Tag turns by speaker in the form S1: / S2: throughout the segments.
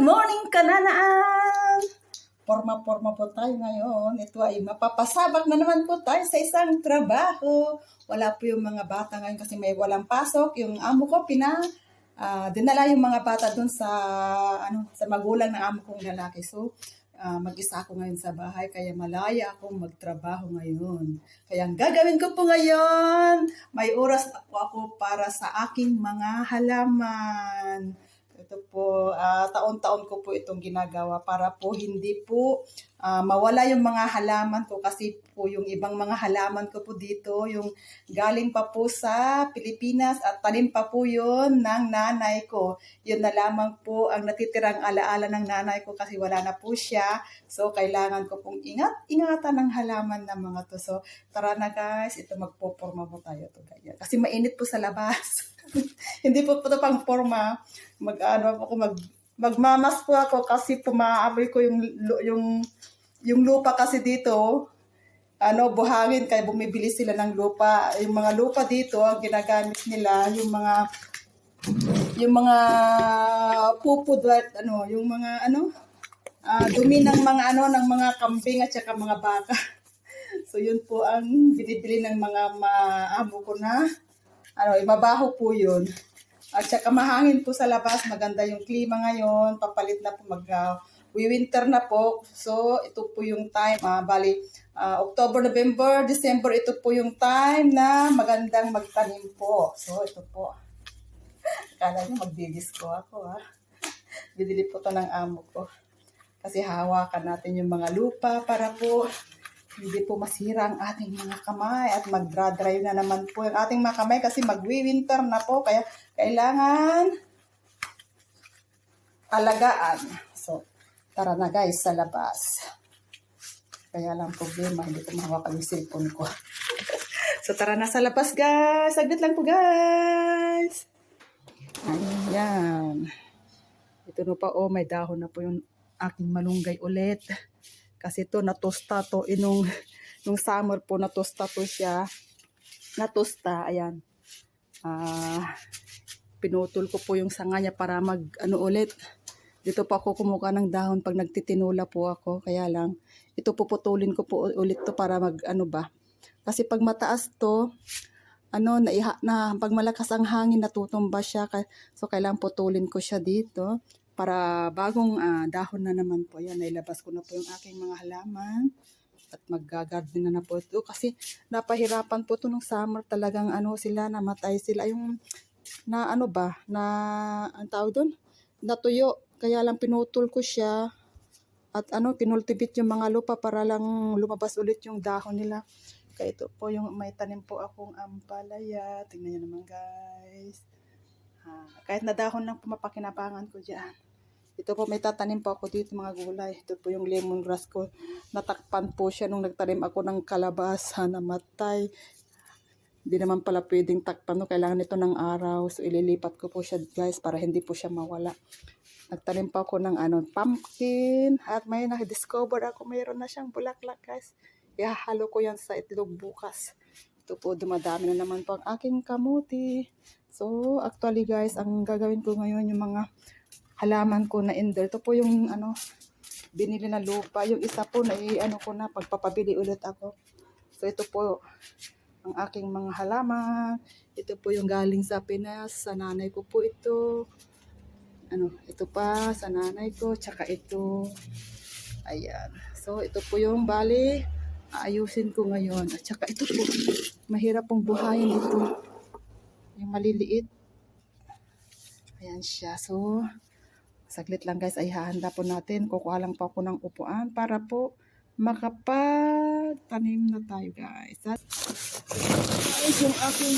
S1: Good morning, kananaan! Forma-forma po tayo ngayon. Ito ay mapapasabak na naman po tayo sa isang trabaho. Wala po yung mga bata ngayon kasi may walang pasok. Yung amo ko, pina, ah, dinala yung mga bata doon sa, ano, sa magulang ng amo kong lalaki. So, ah, mag-isa ako ngayon sa bahay, kaya malaya akong magtrabaho ngayon. Kaya ang gagawin ko po ngayon, may oras po ako para sa aking mga halaman. Ito po, ah, taon-taon ko po itong ginagawa para po hindi po ah, mawala yung mga halaman ko kasi po yung ibang mga halaman ko po dito, yung galing pa po sa Pilipinas at tanim pa po yun ng nanay ko. Yun na lamang po ang natitirang alaala ng nanay ko kasi wala na po siya. So, kailangan ko pong ingat-ingatan ng halaman ng mga to. So, tara na guys, ito magpo-forma po tayo to ganyan. Kasi mainit po sa labas. Hindi po po ito pang forma. Mag-ano ako, mag, magmamas po ako kasi pumaamoy ko yung, yung, yung lupa kasi dito. Ano, buhangin, kaya bumibili sila ng lupa. Yung mga lupa dito, ang ginagamit nila, yung mga yung mga pupud ano, yung mga ano, ah, dumi ng mga ano ng mga kambing at saka mga baka. So yun po ang binibili ng mga maamo ko na ano, ibabaho po yun. At saka mahangin po sa labas, maganda yung klima ngayon, papalit na po mag uh, winter na po. So ito po yung time, ah, bali ah, October, November, December, ito po yung time na magandang magtanim po. So ito po. Kala niyo magdidisko ako ha. Binili po to ng amo ko. Kasi hawakan natin yung mga lupa para po hindi po masira ang ating mga kamay at mag-dry na naman po yung ating mga kamay kasi magwi-winter na po kaya kailangan alagaan. Tara na guys sa labas. Kaya lang problema, hindi ko mahawakan yung cellphone ko. so, tara na sa labas guys. Saglit lang po guys. Ayan. Ito na pa, oh, may dahon na po yung aking malunggay ulit. Kasi ito, natosta to. Inong, nung summer po, natosta to siya. Natosta, ayan. Ah, pinutol ko po yung sanga niya para mag, ano ulit. Dito po ako kumuha ng dahon pag nagtitinula po ako. Kaya lang, ito puputulin ko po ulit to para mag, ano ba. Kasi pag mataas to, ano, naiha, na pag malakas ang hangin, natutumba siya. So, kailangan putulin ko siya dito para bagong ah, dahon na naman po. Yan, nailabas ko na po yung aking mga halaman. At mag-garden na na po ito. Kasi napahirapan po ito nung summer talagang ano sila, namatay sila. Yung na ano ba, na, ang tawag doon? Natuyo. Kaya lang pinutol ko siya. At ano, kinultivate yung mga lupa para lang lumabas ulit yung dahon nila. Kaya ito po yung may tanim po akong ampalaya. Tingnan nyo naman guys. Ah, kahit na dahon lang pumapakinabangan ko dyan. Ito po may tatanim po ako dito mga gulay. Ito po yung lemongrass ko. Natakpan po siya nung nagtanim ako ng kalabasa. Namatay. Hindi naman pala pwedeng takpan. No? Kailangan nito ng araw. So ililipat ko po siya guys para hindi po siya mawala. Nagtanim pa ako ng ano, pumpkin. At may na-discover ako. Mayroon na siyang bulaklak guys. Ihahalo ko yan sa itlog bukas. Ito po, dumadami na naman po ang aking kamuti. So, actually guys, ang gagawin ko ngayon yung mga halaman ko na ender. Ito po yung ano, binili na lupa. Yung isa po na ano ko na, pagpapabili ulit ako. So, ito po ang aking mga halaman. Ito po yung galing sa Pinas. Sa nanay ko po ito. Ano, ito pa sa nanay ko. Tsaka ito. Ayan. So, ito po yung bali. Aayusin ko ngayon. At tsaka ito po. Mahirap pong buhayin ito. Yung maliliit. Ayan siya. So, saglit lang guys ay hahanda po natin. Kukuha lang po ako ng upuan para po makapagtanim na tayo guys. At guys, yung aking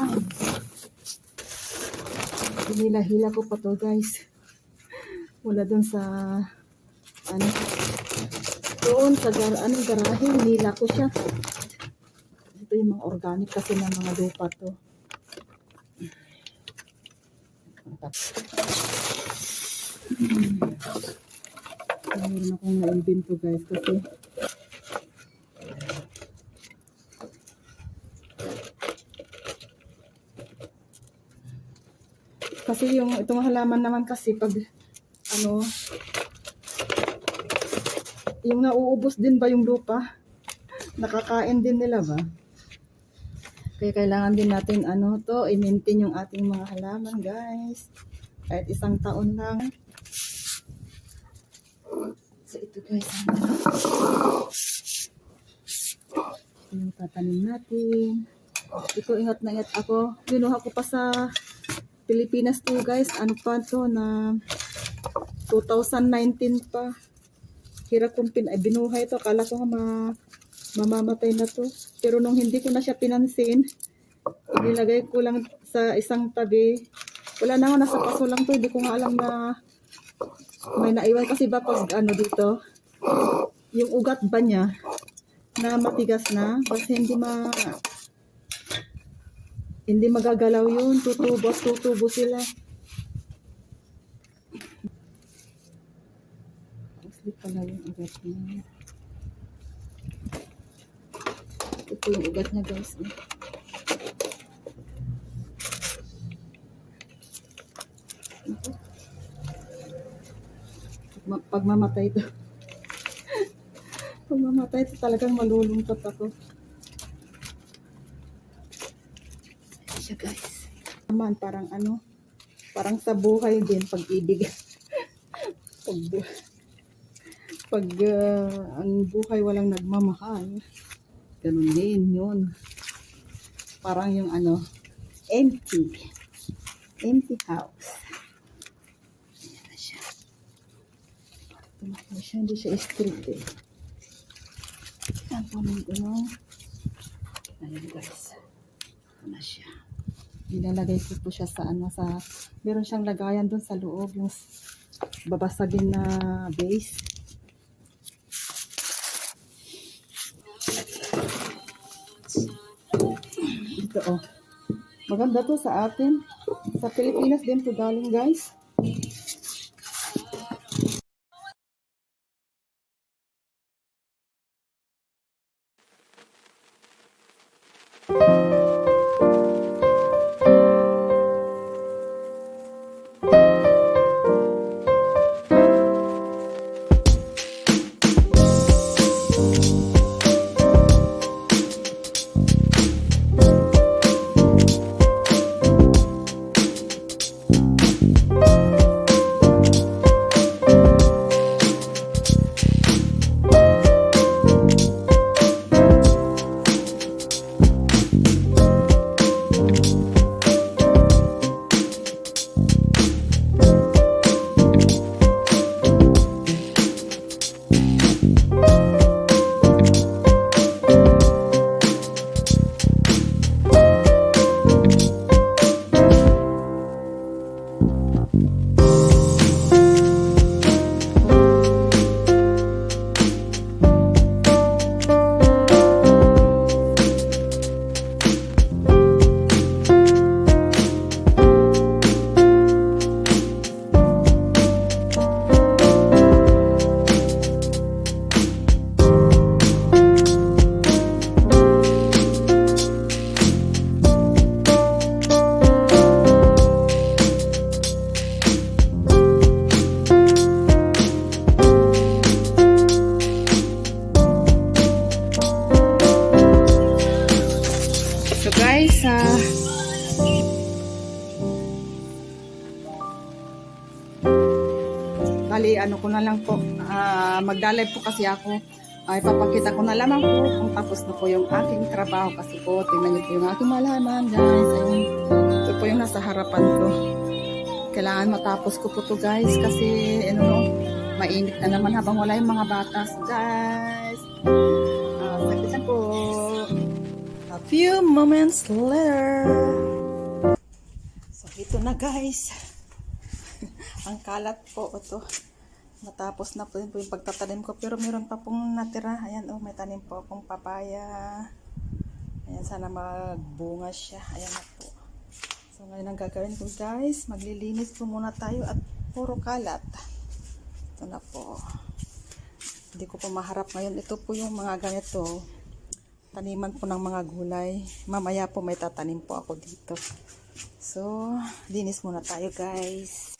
S1: ah, hinila-hila ko pa to guys. Wala dun sa ano doon sa gar anong garahe, hinila ko siya. Ito yung mga organic kasi ng mga lupa to. Mayroon akong na-invento guys kasi kasi yung itong halaman naman kasi pag ano, yung nauubos din ba yung lupa? Nakakain din nila ba? Kaya kailangan din natin ano to, i-maintain yung ating mga halaman guys. Kahit isang taon lang. So ito guys, ano, ito yung tatanim natin. Ito ingat na ingat ako. Binuha ko pa sa Pilipinas to guys. Ano pa to na 2019 pa. Hirap kong pin ay binuhay to. Kala ko ma mamamatay na to. Pero nung hindi ko na siya pinansin, inilagay ko lang sa isang tabi. Wala na ako, nasa paso lang to. Hindi ko nga alam na may naiwan kasi ba pag ano dito, yung ugat ba niya na matigas na, kasi hindi ma hindi magagalaw yun, tutubo, at tutubo sila. Asli pala yung ugat niya. Ito yung ugat niya guys. eh. Pag mamatay ito. Pag mamatay ito talagang malulungkot ako. Siya guys. Naman parang ano, parang sa buhay din pag-ibig. pag pag ah, ang buhay walang nagmamahal, ganun din yun. Parang yung ano, empty. Empty house. Ayan na siya. Tumakbo siya, hindi siya street eh. Ang punin ko no. Ayan guys. Nilalagay ko po siya sa ano sa meron siyang lagayan doon sa loob yung babasagin na base. Ito oh. Maganda to sa atin. Sa Pilipinas din to galing guys. So ko na lang po, ah magdalive po kasi ako. Ay, papakita ko na lamang po kung tapos na po yung aking trabaho kasi po, tingnan niyo po yung aking malaman, guys. Ayun, ito po yung nasa harapan ko. Kailangan matapos ko po to guys kasi, ano, mainit na naman habang wala yung mga batas, guys. Ah, saglit lang po. A few moments later. So, ito na guys. Ang kalat po ito. Natapos na po yun po yung pagtatanim ko. Pero meron pa pong natira. Ayan, oh, may tanim po akong papaya. Ayan, sana magbunga siya. Ayan na po. So, ngayon ang gagawin ko guys, maglilinis po muna tayo at puro kalat. Ito na po. Hindi ko po maharap ngayon. Ito po yung mga ganito. Taniman po ng mga gulay. Mamaya po may tatanim po ako dito. So, linis muna tayo guys.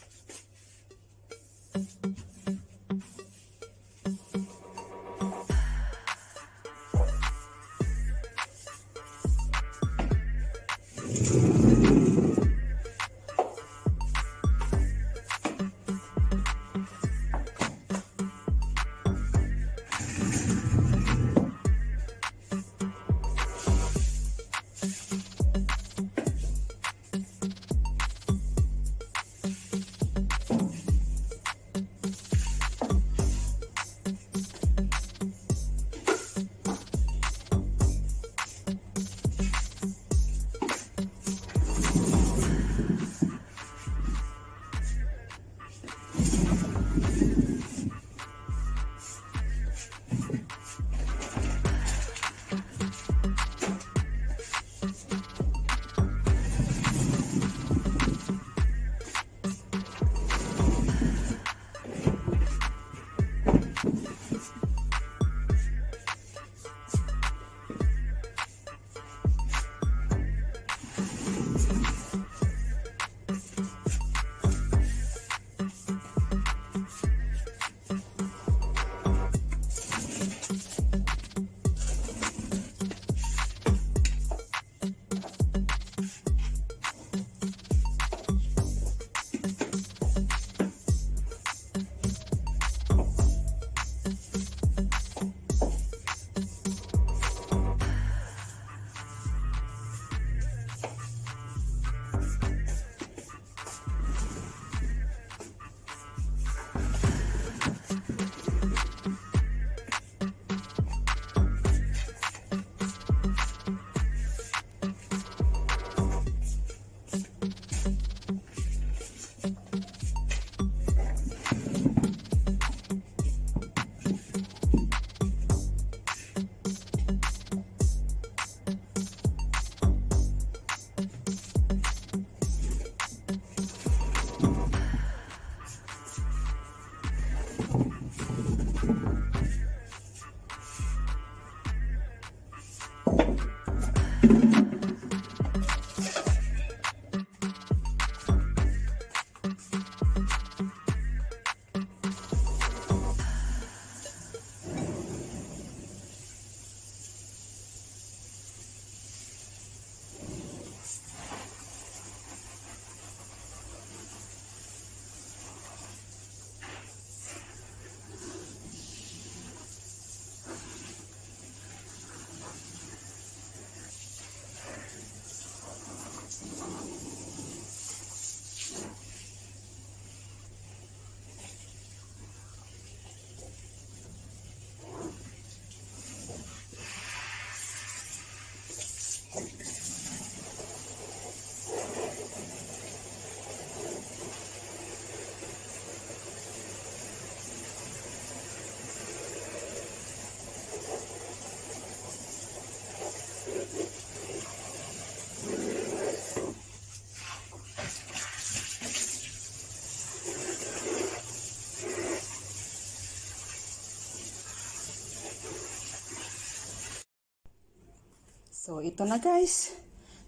S1: So, ito na guys.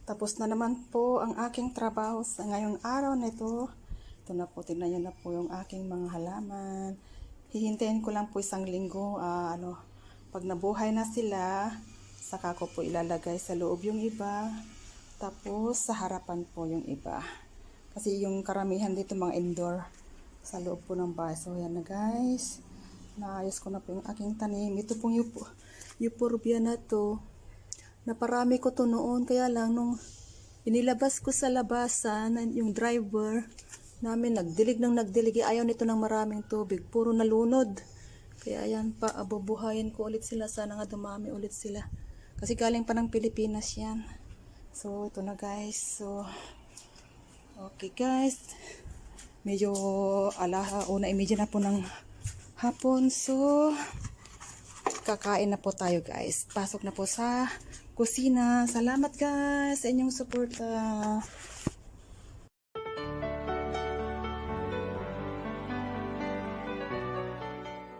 S1: Tapos na naman po ang aking trabaho sa ngayong araw na ito. Ito na po, tingnan nyo na po yung aking mga halaman. Hihintayin ko lang po isang linggo. ah, ano, pag nabuhay na sila, saka ko po ilalagay sa loob yung iba. Tapos sa harapan po yung iba. Kasi yung karamihan dito mga indoor sa loob po ng bahay. So, yan na guys. Naayos ko na po yung aking tanim. Ito pong yupo, euphorbia na to. Naparami ko to noon, kaya lang nung inilabas ko sa labasan, yung driver namin nagdilig ng nagdilig, eh, ayaw nito ng maraming tubig, puro nalunod. Kaya ayan pa, abubuhayin ko ulit sila, sana nga dumami ulit sila. Kasi galing pa ng Pilipinas yan. So, ito na guys. So, okay guys. Medyo alaha, una imedya na po ng hapon. So, kakain na po tayo guys. Pasok na po sa kusina. Salamat guys sa inyong suporta.